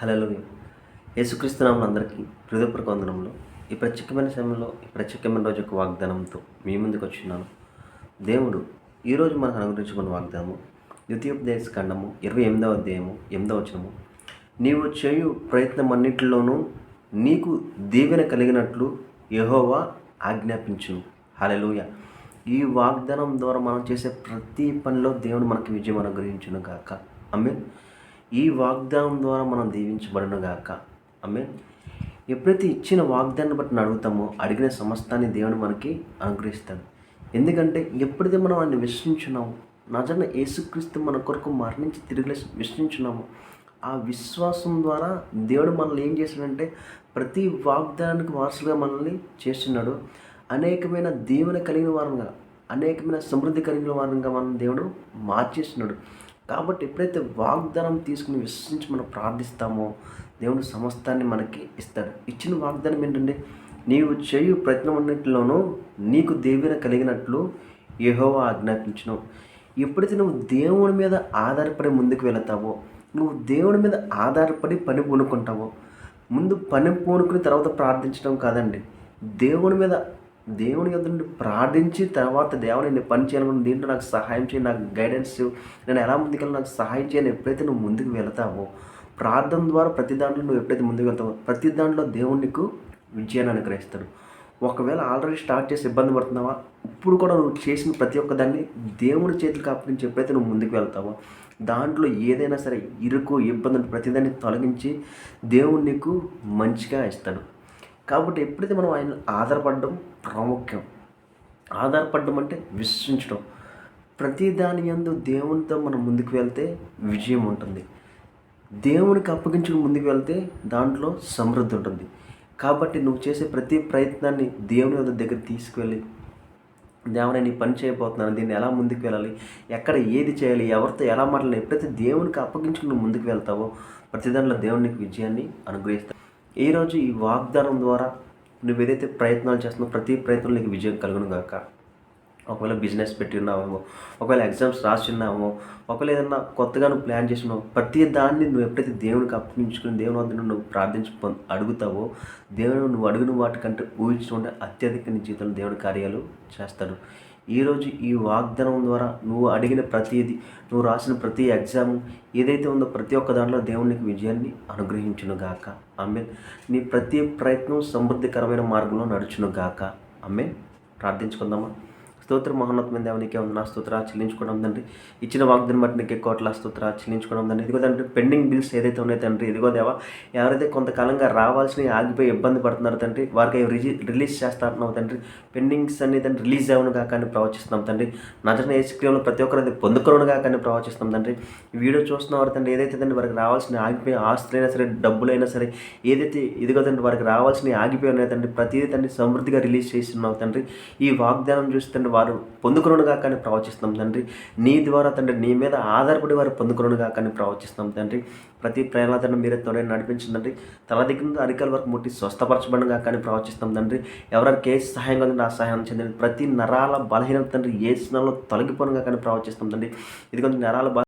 Hello యేసుక్రీస్తునామం అందరికీ హృదయపూర్వక వందనంలో ఈ ప్రత్యేకమైన సమయంలో ఈ ప్రత్యేకమైన రోజు యొక్క వాగ్దానంతో మీ ముందుకు వచ్చినాను. దేవుడు ఈరోజు మనకు అనుగ్రహించుకున్న వాగ్దానము ద్వితీయోపదేశ ఖండము ఇరవై ఎనిమిదవ అధ్యాయము ఎనిమిదవ వచనము. నీవు చేయు ప్రయత్నం అన్నింటిలోనూ నీకు దీవెన కలిగినట్లు యెహోవా ఆజ్ఞాపించును. హలలుయ ఈ వాగ్దానం ద్వారా మనం చేసే ప్రతి పనిలో దేవుడు మనకి విజయం అనుగ్రహించును కాక అమ్మే ఈ వాగ్దానం ద్వారా మనం దీవించబడును గాక. ఆమె ఎప్పుడైతే ఇచ్చిన వాగ్దాన్ని బట్టి అడుగుతామో అడిగిన సమస్తాన్ని దేవుడు మనకి అనుగ్రహిస్తాడు. ఎందుకంటే ఎప్పుడైతే మనం ఆయన విశ్వసించున్నామో నజన యేసుక్రీస్తు మన కొరకు మరణించి తిరిగి లేచి విశ్వసించున్నాము ఆ విశ్వాసం ద్వారా దేవుడు మనల్ని ఏం చేశాడంటే ప్రతి వాగ్దానానికి వారసులుగా మనల్ని చేస్తున్నాడు. అనేకమైన దీవెన కలిగిన వారంగా అనేకమైన సమృద్ధి కలిగిన వారంగా మనం దేవుడు మార్చేస్తున్నాడు. కాబట్టి ఎప్పుడైతే వాగ్దానం తీసుకుని విశ్వసించి మనం ప్రార్థిస్తామో దేవుడు సమస్తాన్ని మనకి ఇస్తాడు. ఇచ్చిన వాగ్దానం ఏంటంటే నీవు చేయు ప్రయత్నమన్నిటిలోనూ నీకు దేవుని కలిగినట్లు యెహోవా ఆజ్ఞాపించను. ఎప్పుడైతే నువ్వు దేవుని మీద ఆధారపడి ముందుకు వెళతావో నువ్వు దేవుని మీద ఆధారపడి పని పూనుకుంటావో ముందు పని పూనుకుని తర్వాత ప్రార్థించడం కాదండి. దేవుని మీద దేవుని యొద్ద నుండి ప్రార్థించి తర్వాత దేవుని నేను పని చేయాలనుకున్న దీంట్లో నాకు సహాయం చేయి నాకు గైడెన్స్ నేను ఎలా ముందుకెళ్ళి నాకు సహాయం చేయని ఎప్పుడైతే నువ్వు ముందుకు వెళతావో ప్రార్థన ద్వారా ప్రతి దాంట్లో నువ్వు ఎప్పుడైతే ముందుకు వెళ్తావో ప్రతి దాంట్లో దేవుడు నీకు విజయాన్ని అనుగ్రహిస్తాడు. ఒకవేళ ఆల్రెడీ స్టార్ట్ చేసి ఇబ్బంది పడుతున్నావా ఇప్పుడు కూడా నువ్వు చేసిన ప్రతి ఒక్క దాన్ని దేవుని చేతులకు అప్పగించి ఎప్పుడైతే నువ్వు ముందుకు వెళ్తావో దాంట్లో ఏదైనా సరే ఇరుకు ఇబ్బందులు ప్రతిదాన్ని తొలగించి దేవుడు నీకు మంచిగా ఇస్తాడు. కాబట్టి ఎప్పుడైతే మనం ఆయన ఆధారపడడం ప్రాముఖ్యం ఆధారపడడం అంటే విశ్వసించడం. ప్రతి దాని యందు దేవునితో మనం ముందుకు వెళ్తే విజయం ఉంటుంది. దేవునికి అప్పగించుకుని ముందుకు వెళ్తే దాంట్లో సమృద్ధి ఉంటుంది. కాబట్టి నువ్వు చేసే ప్రతి ప్రయత్నాన్ని దేవుని వద్ద దగ్గర తీసుకువెళ్ళి దేవుని నీ పని చేయబోతున్నాను దీన్ని ఎలా ముందుకు వెళ్ళాలి ఎక్కడ ఏది చేయాలి ఎవరితో ఎలా మాట్లాడాలి ఎప్పుడైతే దేవునికి అప్పగించుకుని నువ్వు ముందుకు వెళ్తావో ప్రతి దాంట్లో దేవుడు నీకు విజయాన్ని అనుగ్రహిస్తావు ఈరోజు ఈ వాగ్దానం ద్వారా నువ్వు ఏదైతే ప్రయత్నాలు చేస్తున్నావు ప్రతి ప్రయత్నం నీకు విజయం కలుగును గాక. ఒకవేళ బిజినెస్ పెట్టినావేమో ఒకవేళ ఎగ్జామ్స్ రాసిన్నామో ఒకవేళ ఏదన్నా కొత్తగా నువ్వు ప్లాన్ చేసినావు ప్రతి దాన్ని నువ్వు ఎప్పుడైతే దేవునికి అప్పగించుకుని దేవుని వద్ద నువ్వు ప్రార్థించి అడుగుతావో దేవుడు నువ్వు అడుగున వాటికంటే ఊహించుకుంటే అత్యధిక నీ జీవితంలో దేవుడి కార్యాలు చేస్తాడు. ఈరోజు ఈ వాగ్దానం ద్వారా నువ్వు అడిగిన ప్రతిది నువ్వు రాసిన ప్రతి ఎగ్జామ్ ఏదైతే ఉందో ప్రతి ఒక్క దాంట్లో దేవునికి విజయాన్ని అనుగ్రహించును గాక ఆమె నీ ప్రతి ప్రయత్నం సమృద్ధికరమైన మార్గంలో నడుచును గాక ఆమె ప్రార్థించుకుందామా? స్తోత్ర మహోన్నతమైన దేవునికే ఉంది నా స్తోత్ర చెల్లించుకోవడం తండ్రి. ఇచ్చిన వాగ్దాన్ని బట్టి నీకే కోట్ల స్తోత్ర చెల్లించుకోవడం తండ్రి. ఇదిగో తండ్రి పెండింగ్ బిల్స్ ఏదైతే ఉన్నాయో తండ్రి ఇదిగో దేవా ఎవరైతే కొంతకాలంగా రావాల్సినవి ఆగిపోయి ఇబ్బంది పడుతున్నారు తండ్రి వారికి అవి రిజీ రిలీజ్ చేస్తాంటున్నావు తండ్రి. పెండింగ్స్ అన్ని తండ్రి రిలీజ్ అవ్వను కాక ప్రవచిస్తున్నాం తండ్రి. నజన ఏసుక్రీయంలో ప్రతి ఒక్కరు అది పొందుకోను కాక ప్రవచిస్తున్నాం తండ్రి. ఈ వీడియో చూస్తున్నవారు తండ్రి ఏదైతే తండ్రి వారికి రావాల్సిన ఆగిపోయి ఆస్తులైనా సరే డబ్బులైనా సరే ఏదైతే ఇదిగో తండ్రి వారికి రావాల్సినవి ఆగిపోయి ఉన్నాయి తండ్రి ప్రతిదీ తండ్రి సమృద్ధిగా రిలీజ్ చేస్తున్నావు తండ్రి. ఈ వాగ్దానం చూసి తండ్రి వారు పొందుకునుగా కానీ ప్రవచిస్తున్నాం తండ్రి. నీ ద్వారా తండ్రి నీ మీద ఆధారపడి వారు పొందుకునుగా కానీ ప్రవచిస్తున్నాం తండ్రి. ప్రతి ప్రేరణ మీరే తోడే నడిపించిందండి తల దగ్గర నుంచి అరికల వరకు ముట్టి స్వస్థపరచబడినగా కానీ ప్రవచిస్తాం తండ్రి. ఎవరికి ఏ సహాయం కలిగింది ఆ సహాయం చెందండి ప్రతి నరాల బలహీనత తండ్రి ఏ స్థానంలో తొలగిపోనుగా కానీ ప్రవచిస్తాం తండ్రి. ఇది కొంచెం నరాల బల